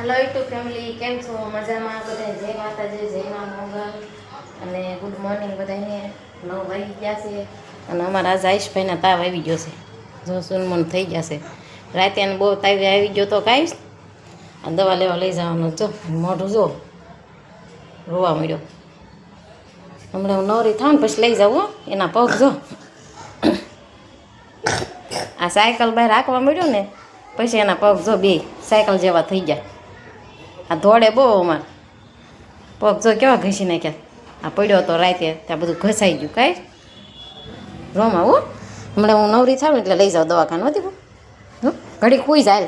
Hello YouTube family કેમ છો? મજામાં? બધા જય માતાજી, જય મા મોગલ. અને ગુડ મોર્નિંગ બધાને નવ વાગી ગયા છે? અને અમારા જાયશભાઈના તાવ આવી ગયો છે. જો સુનમન થઈ ગયા છે. રાતે બહુ તાવ આવી ગયો તો કાંઈ આ દવા લેવા લઈ જવાનું જો મોઢું જો રોવા મળ્યો હમણાં હું નવરી થાવ ને પછી લઈ જાઉં એના પગ જો. આ સાયકલ બહાર રાખવા મળ્યું ને, પછી એના પગ જો બે સાયકલ જેવા થઈ ગયા. આ ધોળે બહુ અમાર. પગ જો કેવા ઘસી નાખ્યા. આ પડ્યો હતો રાતે ત્યાં બધું ઘસાઈ ગયું કાંઈ. રોમાં હો, હમણાં હું નવરી થાવ એટલે લઈ જાઉં દવાખાનું હતી હો. ઘડી ખુઈ જાય.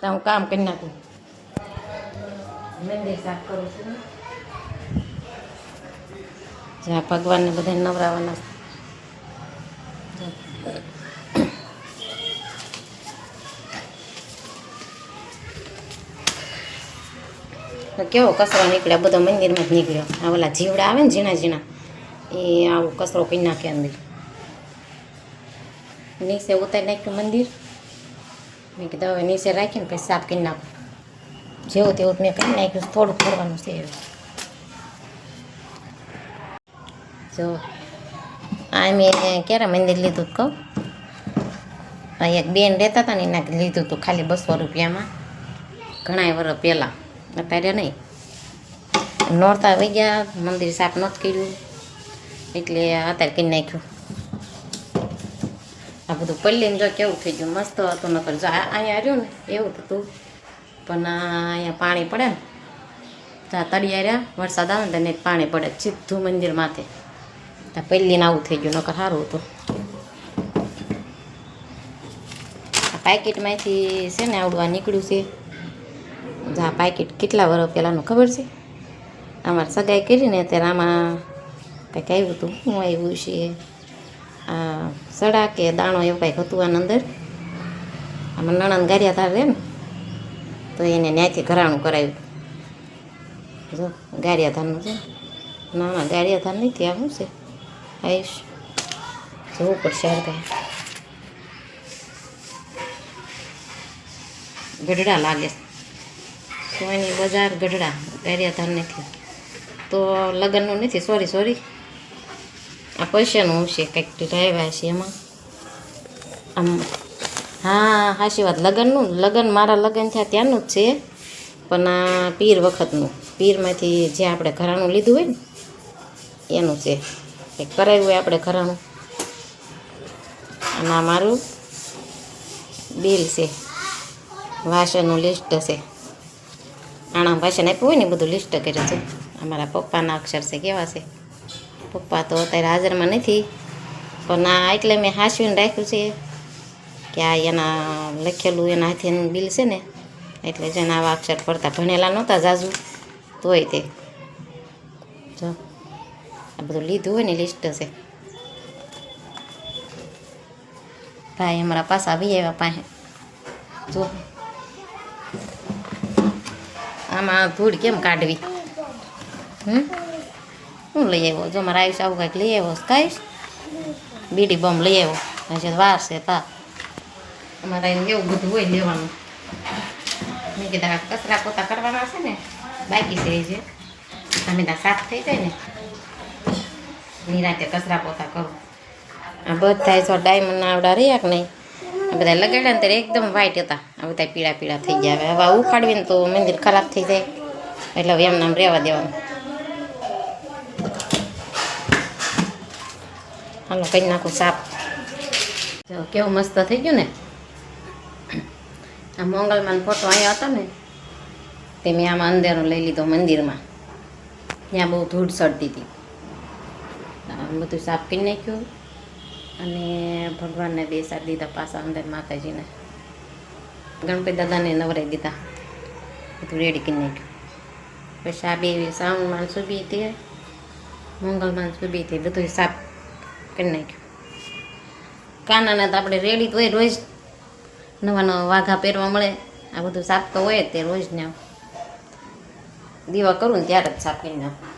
ત્યાં હું કામ કરી નાખું. જ્યાં ભગવાનને બધાને નવરાવાના. કેવો કચરો નીકળ્યો બધો મંદિરમાં જ નીકળ્યો. આ ઓલા જીવડા આવે ને ઝીણા ઝીણા, એ આવું કચરો કરી નાખે અંદર. નીચે ઉતારી નાખ્યું મંદિર. મેં કીધું, હવે નીચે રાખીને પછી સાફ કરી નાખું. જેવું તેવું મેં કરી નાખ્યું થોડું કરવાનું છે જો, આ મેં ક્યારે મંદિર લીધું હતું કહું? એક બેન રહેતા હતા ને એના લીધું હતું ખાલી બસો રૂપિયામાં ઘણા વર્ષ પહેલાં. અત્યારે નહીં. નોરતા આવી ગયા, મંદિર સાફ નથી કર્યું. એટલે અત્યારે કરી નાખ્યું. આ બધું પલ્લીને જો કેવું થઈ ગયું, મસ્ત હતું, નકર જો અહીંયા રહ્યું ને, એવું હતું પણ અહીંયા પાણી પડે ને ત્યાં તળિયા રહ્યા વરસાદ આવે ને તેને પાણી પડે, સીધું મંદિર માથે. ત્યાં પહેલીને આવું થઈ ગયું, નકર સારું હતું. આ પેકેટમાંથી છે ને આવડું આ નીકળ્યું છે. જો આ પાકીટ કેટલા વર્ષ પહેલાંનું ખબર છે? અમારે સગાઈ કરીને ત્યારે આમાં કંઈક આવ્યું હતું. શું આવ્યું છે? આ સડા કે દાણો એવું કંઈક હતું આના અંદર. આમાં નણંદ ગારિયા તાર રહે ને, તો એને ન્યાયથી ઘરાણું કરાવ્યું. જો, ગારિયા ધાનનું છે. ના ના ગારિયા ધાન નહીં, ત્યાં શું છે? આવીશ જોવું પડશે આ કાંઈ ગઢડા લાગે છે. સોની બજાર ગઢડા ગારિયાધાર નથી. તો લગ્નનું નથી સોરી સોરી આ પૈસાનું હશે કંઈક ડ્રાઈવર છે એમાં. આમ, હા હાશી વાત. લગ્નનું, લગ્ન મારા લગ્ન થયા ત્યાંનું જ છે, પણ આ પીર વખતનું. પીરમાંથી જે આપણે ઘરાણું લીધું હોય ને, એનું છે. કંઈક કરાવ્યું હોય આપણે ઘરાણું. અને આ મારું બિલ છે. વાસણનું લિસ્ટ છે. આણા ભાષણ આપ્યું હોય ને બધું લિસ્ટ કર્યું છે અમારા પપ્પાના અક્ષર છે, કેવા છે? પપ્પા તો અત્યારે હાજરમાં નથી, પણ આ એટલે મેં હાંસવીને રાખ્યું છે કે આ એના લખેલું એના હાથે બિલ છે ને, એટલે જેના આવા અક્ષર પડતા ભણેલા નહોતા જાજુ, તોય તે. જો, આ બધું લીધું હોય ને લિસ્ટ છે. ભાઈ અમારા પાસા આવી આવ્યા પાસે. જો. આમાં ધૂળ કેમ કાઢવી? હમ? હું લઈ આવ્યો? જો મારા આવીશ આવું કાંઈક લઈ આવ્યો કહીશ બીડી બમ લઈ આવ્યો. હજી વાર છે તા અમારા એવું બધું હોય લેવાનું. મેં કીધા કચરા પોતા કરવાના છે ને, બાકી છે એ જે. તમે ત્યાં સાફ થઈ જાય ને નિરાતે કચરા પોતા કરો. આ બધા જો ડાયમંડ આવડા રહ્યા કે નહીં? બધા લગાડ્યા ને ત્યારે એકદમ વ્હાઈટ હતા આ બધા પીળા પીળા થઈ ગયા હવે હવે ઉખાડવીને તો મંદિર ખરાબ થઈ જાય એટલે હવે એમને આમ રહેવા દેવાનું હાલો કરી નાખું સાપ જો કેવું મસ્ત થઈ ગયું ને આ મોંગલમાં ફોટો અહીંયા હતો ને તે મેં આમાં અંદરનો લઈ લીધો મંદિરમાં ત્યાં બહુ ધૂળ ચડતી હતી આ બધું સાફ કરી નાખ્યું અને ભગવાનને બેસાડી દીધા પાછા અંદર માતાજીને. ગણપતિ દાદાને નવરાઈ દીધા. બધું રેડી કરી નાખ્યું. પછી આ બે શ્રાવણ માણસો બી તે મંગલ માણસો બી તે બધું સાફ કરી નાખ્યું. કાનાને તો આપણે રેડી તો હોય રોજ. નવા નવા વાઘા પહેરવા મળે. આ બધું સાફ તો હોય તે રોજ ને દીવા કરું ને ત્યારે જ સાફ કરી નાખું.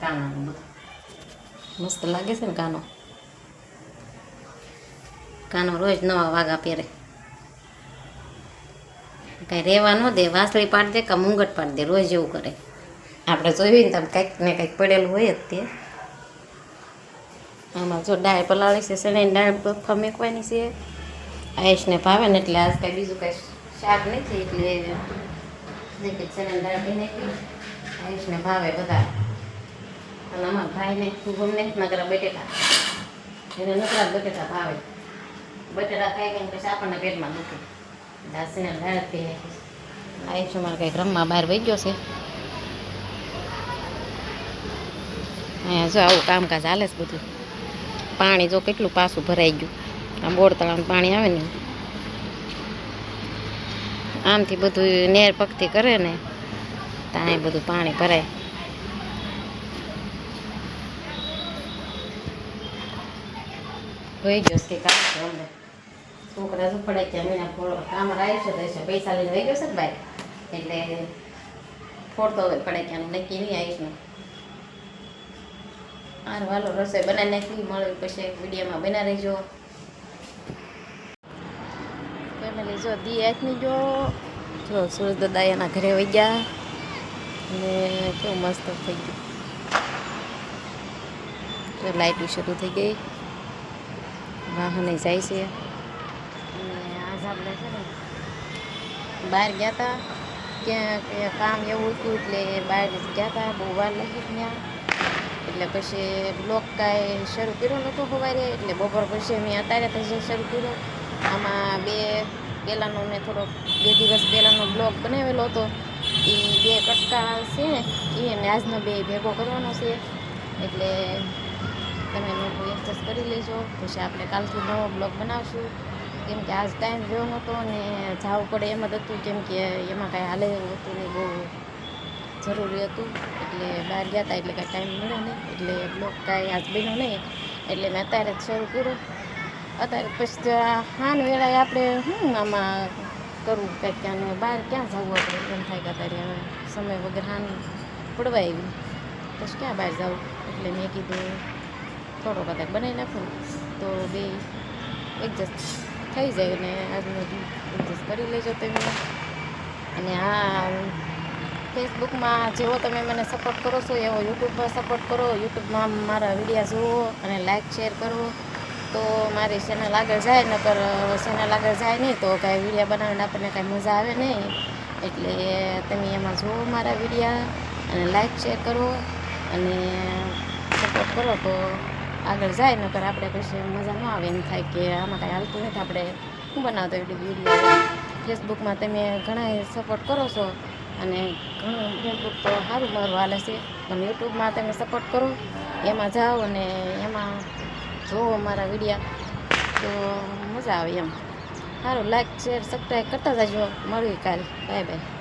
કાનાનું બધું. મસ્ત લાગે છે ને કાનો? કાનો રોજ નવા વાઘા પહેરે. કાંઈ રહેવા ન દે, વાસળી પાડી દે કે મુંગટ પાડી દે, રોજ એવું કરે. આપણે જોયું ને તમે કંઈક ને કંઈક પડેલું હોય જ તે. આમાં જો દાળ પલાળી છે શેણે દાળ બફા મેકવાની છે. આયુષને ભાવે ને એટલે આજ કાંઈ બીજું કાંઈ શાક નથી, એટલે કે દાળ બી નાખી આયુષને ભાવે બધા. અને અમારા ભાઈને ગમે, નકરા બટેટા. એને નકરા બટેટા ભાવે. બટેટા ખાઈ ગઈ પછી આપણને પેટમાં દુખે. દાસીને દાળ પી નાખી આયુષ મારે કંઈક રમવા બહાર વહી ગયો છે. અહીંયા જો આવું કામકાજ હાલે છે બધું. પાણી જો કેટલું પાછું ભરાઈ ગયું. આ બોર તળાવનું પાણી આવે ને. આમથી બધું નેર પગથી કરે ને ત્યાં બધું પાણી ભરાય. વહી ગયો કે કામ છોકરા શું પડે કે અમે ફોડો કામ છે, તો છે પૈસા લઈને વહી ગયો છે ભાઈ. એટલે ફોડતો હોય, પડે કે નક્કી નહીં આવીશું આર વાલો રસોઈ બનાવી નાખી, મળે પછી વિડીયોમાં બના રહેજો. ફેમિલી જો, દી આથની જો. જો, સુરજ દાદા એના ઘરે વહી ગયા. અને કેવું મસ્ત થઈ ગયું. લાઈટ શરૂ થઈ ગઈ. વાહને જાય છે. બહાર ગયા હતા ક્યાં કામ એવું હતું એટલે બહાર ગયા હતા બહુ વાર લાગી ત્યાં. એટલે પછી બ્લોક કાંઈ શરૂ કર્યો નહોતો સવારે, એટલે બપોર પછી મેં અત્યારે તો શરૂ કર્યો, આમાં બે, પહેલાંનો મેં થોડોક બે દિવસ પહેલાંનો બ્લોગ બનાવેલો હતો. એ બે કટકા છે ને, એ આજનો બે ભેગો કરવાનો છે. એટલે તમે લોકો એડજસ્ટ કરી લેજો, પછી આપણે કાલથી નવો બ્લોગ બનાવશું. કેમ કે આજ ટાઈમ જોયો હતો અને જવું પડે, એમ જ હતું કેમ કે એમાં કાંઈ હાલે હતું નહીં, બહુ જરૂરી હતું. એટલે બહાર ગયા હતા એટલે કાંઈ ટાઈમ મળ્યો નહીં. એટલે બ્લોગ કાંઈ આજ બન્યો નહીં. એટલે મેં અત્યારે જ શરૂ કર્યો. અત્યારે પછી હાન વેળાએ આપણે શું આમાં કરવું કંઈક ક્યાં બહાર ક્યાં જવું આપણે? એમ થાય કે અત્યારે હવે સમય વગર હાન પડવા આવી પછી ક્યાં બહાર જવું? એટલે મેં કીધું થોડો કદાચ બનાવી નાખું. તો બે એડજસ્ટ થઈ જાય અને આજનો એડજસ્ટ કરી લેજો તમે. અને આ ફેસબુકમાં જેવો તમે મને સપોર્ટ કરો છો, એવો યુટ્યુબમાં સપોર્ટ કરો. યુટ્યુબમાં મારા વિડીયા જુઓ અને લાઇક શેર કરો. તો મારી ચેનલ આગળ જાય, નકર ચેનલ આગળ જાય નહીં તો કાંઈ વિડીયા બનાવીને આપણને કાંઈ મજા આવે નહીં. એટલે તમે એમાં જુઓ મારા વિડીયા અને લાઇક શેર કરો અને સપોર્ટ કરો તો આગળ જાય, નકર આપણે પછી મજા ન આવે એમ થાય કે આમાં કાંઈ હાલતું નથી. આપણે શું બનાવતો વીડિયો ફેસબુકમાં તમે ઘણા સપોર્ટ કરો છો અને ઘણું ફેસબુક તો સારું મારું હાલે છે, પણ યુટ્યુબમાં તમે સપોર્ટ કરો, એમાં જાઓ અને એમાં જોવો મારા વિડીયા તો મજા આવે એમ. સારું લાઈક શેર સબસ્ક્રાઈબ કરતા જજો. મળીએ કાલ. Bye bye